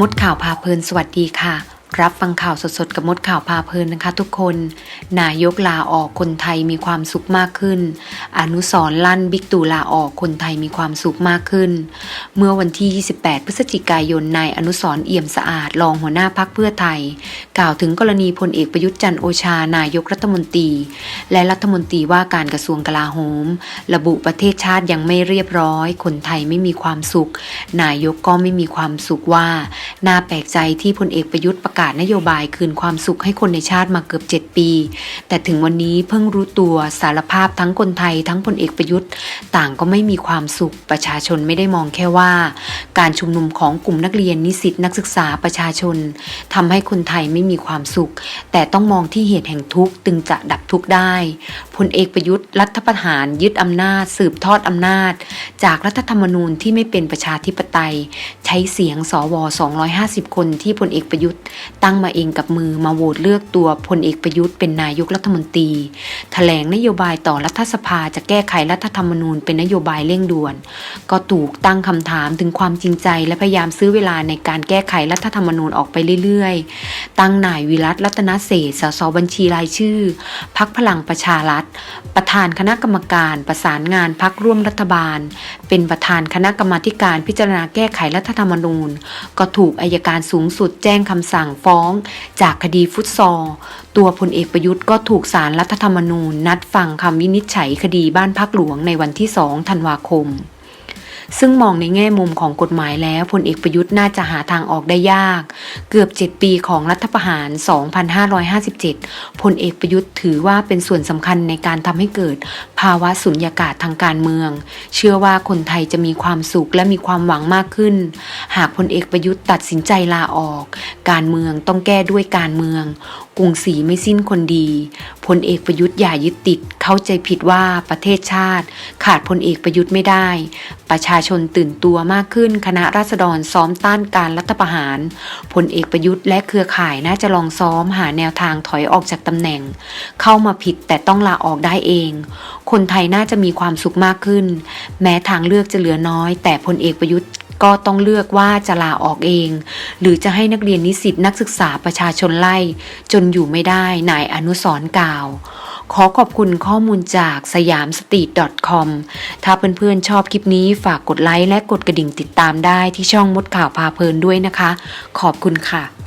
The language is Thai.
มดข่าวพาเพลินสวัสดีค่ะ รับฟังข่าวสดๆ กับมดข่าวพาเพลินนะคะทุกคน นายกลาออกคนไทยมีความสุขมากขึ้น อนุสรลั่นบิ๊กตู่ลาออกคนไทยมีความสุขมากขึ้น เมื่อวันที่ 28 พฤศจิกายน นายอนุสรเอี่ยมสะอาด รองหัวหน้าพักเพื่อไทย กล่าวถึงกรณีพลเอกประยุทธ์จันโอชา นายกรัฐมนตรี และรัฐมนตรีว่าการกระทรวงกลาโหม ระบุประเทศชาติยังไม่เรียบร้อย คนไทยไม่มีความสุข นายกก็ไม่มีความสุขว่า น่าแปลกใจที่พลเอกประยุทธ์ประกาศนโยบายคืนความสุขให้คนในชาติมาเกือบ 7 ปี แต่ถึงวันนี้เพิ่งรู้ตัวสารภาพทั้งคนไทยทั้งพลเอกประยุทธ์ ต่างก็ไม่มีความสุขประชาชนไม่ได้มองแค่ว่าการชุมนุมของกลุ่มนักเรียนนิสิตนักศึกษาประชาชนทำให้คนไทยไม่มีความสุข แต่ต้องมองที่เหตุแห่งทุกข์จึงจะดับทุกข์ได้พลเอกประยุทธ์รัฐประหารยึดอำนาจ สืบทอดอำนาจ จากรัฐธรรมนูญที่ไม่เป็นประชาธิปไตย ใช้เสียงสว 250 คนที่พลเอกประยุทธ์ ตั้งมาเองกับมือมาโหวตเลือกตัวพลเอกประยุทธ์เป็นนายกรัฐมนตรีแถลงนโยบายต่อรัฐสภาจะแก้ไขรัฐธรรมนูญเป็นนโยบายเร่งด่วน ก็ถูกตั้งคำถามถึงความจริงใจ และพยายามซื้อเวลาในการแก้ไขรัฐธรรมนูญออกไปเรื่อยๆ ตั้งนายวิรัตรัตนเศษสสบัญชีรายชื่อ พักพลังประชารัฐ ประธานคณะกรรมการ ประสานงานพักร่วมรัฐบาล เป็นประธานคณะกรรมาการพิจารณาแก้ไขรัฐธรรมนูญ ก็ถูกอายการสูงสุดแจ้งคำสั่งฟ้อง จากคดีฟุตซอลตัวพลเอกประยุทธ์ก็ถูกสารรัฐธรรมนูญ นัดฟังคำวินิจฉัยคดีบ้านพักหลวงในวันที่ 2 ธันวาคม ซึ่งมองในแง่มุมของกฎหมายแล้วพลเอกประยุทธ์น่าจะหาทางออกได้ยาก เกือบ 7 ปีของรัฐประหาร 2557 พลเอกประยุทธ์ถือว่าเป็นส่วนสำคัญในการทำให้เกิด ภาวะสุญญากาศทางการเมือง เชื่อว่าคนไทยจะมีความสุขและมีความหวังมากขึ้น หากพลเอกประยุทธ์ตัดสินใจลาออก การเมืองต้องแก้ด้วยการเมือง กรุงศรีไม่สิ้นคนดีพลเอกประยุทธ์อย่ายึดติด เข้าใจผิดว่าประเทศชาติ ขาดพลเอกประยุทธ์ไม่ได้ ประชาชนตื่นตัวมากขึ้นคณะราษฎรซ้อมต้านการรัฐประหารพลเอกประยุทธ์และเครือข่ายน่าจะลองซ้อมหาแนวทางถอยออกจากตำแหน่ง เข้ามาผิดแต่ต้องลาออกได้เอง คนไทยน่าจะมีความสุขมากขึ้น แม้ทางเลือกจะเหลือน้อย แต่พลเอกประยุทธ์ ก็ต้องเลือกว่าจะลาออกเอง หรือจะให้นักเรียนนิสิตนักศึกษาประชาชนไล่ จนอยู่ไม่ได้นายอนุสร์กล่าว ขอขอบคุณข้อมูลจากสยามสตรีท .com ถ้าเพื่อนๆชอบคลิปนี้ฝากกดไลค์และกดกระดิ่งติดตามได้ที่ช่องมดข่าวพาเพลินด้วยนะคะ ขอบคุณค่ะ